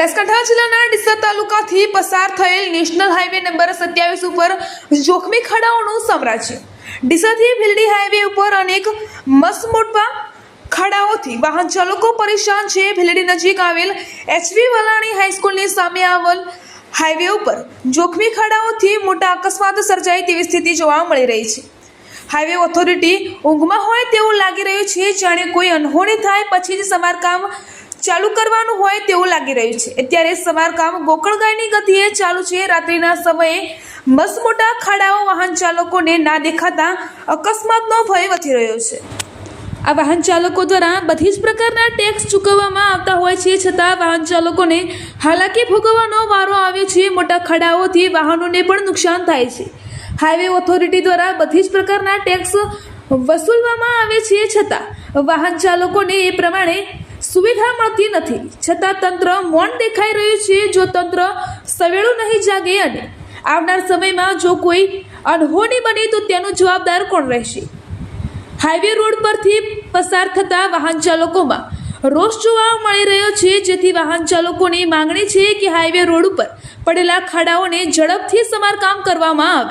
બનાસકાંઠા જિલ્લાના ડીસા તાલુકાથી પસાર થયેલ નેશનલ હાઈવે નંબર સત્યાવીસ ઉપર જોખમી ખાડાઓનું સામ્રાજ્ય. ડીસાથી ભીલડી હાઈવે ઉપર અનેક મસમોટવા ખાડાઓથી વાહન ચાલકો પરેશાન છે. ભીલડી નજીક આવેલ એચવી વલાણી હાઈસ્કૂલની સામે આવેલ હાઈવે ઉપર જોખમી ખાડાઓથી મોટા અકસ્માત સર્જાય તેવી સ્થિતિ જોવા મળી રહી છે. હાઈવે ઓથોરિટી ઊંઘમાં હોય તેવું લાગી રહ્યું છે. જાણે કોઈ અનહોણી થાય, પછી જ સમારકામ ચાલુ કરવાનું હોય તેવું લાગી રહ્યું છે. અત્યારે સમારકામ ગોકળગાયની ગતિએ ચાલુ છે. રાત્રિના સમયે મસમોટા ખાડાઓ વાહન ચાલકોને ના દેખાતા અકસ્માતનો ભય વધી રહ્યો છે. આ વાહન ચાલકો દ્વારા બધી જ પ્રકારના ટેક્સ ચૂકવવામાં આવતા હોય છે. છતાં વાહન ચાલકોને હાલાકી ભોગવવાનો વારો આવે છે. મોટા ખાડાઓથી વાહનોને પણ નુકસાન થાય છે. હાઈવે ઓથોરિટી દ્વારા બધી જ પ્રકારના ટેક્સ વસૂલવામાં આવે છે. છતાં વાહન ચાલકોને એ પ્રમાણે સુવિધા મળતી નથી. છતાં તંત્ર મૌન દેખાઈ રહ્યું છે જો તંત્ર સવેળું નહીં જાગે અને આવનાર સમયમાં જો કોઈ અનહોની બને તો તેનો જવાબદાર કોણ રહેશે? હાઈવે રોડ પરથી પસાર થતા વાહન ચાલકોમાં રોષ જોવા મળી રહ્યો છે. જેથી વાહન ચાલકોની માંગણી છે કે હાઈવે રોડ ઉપર પડેલા ખાડાઓને ઝડપથી સમારકામ કરવામાં આવે.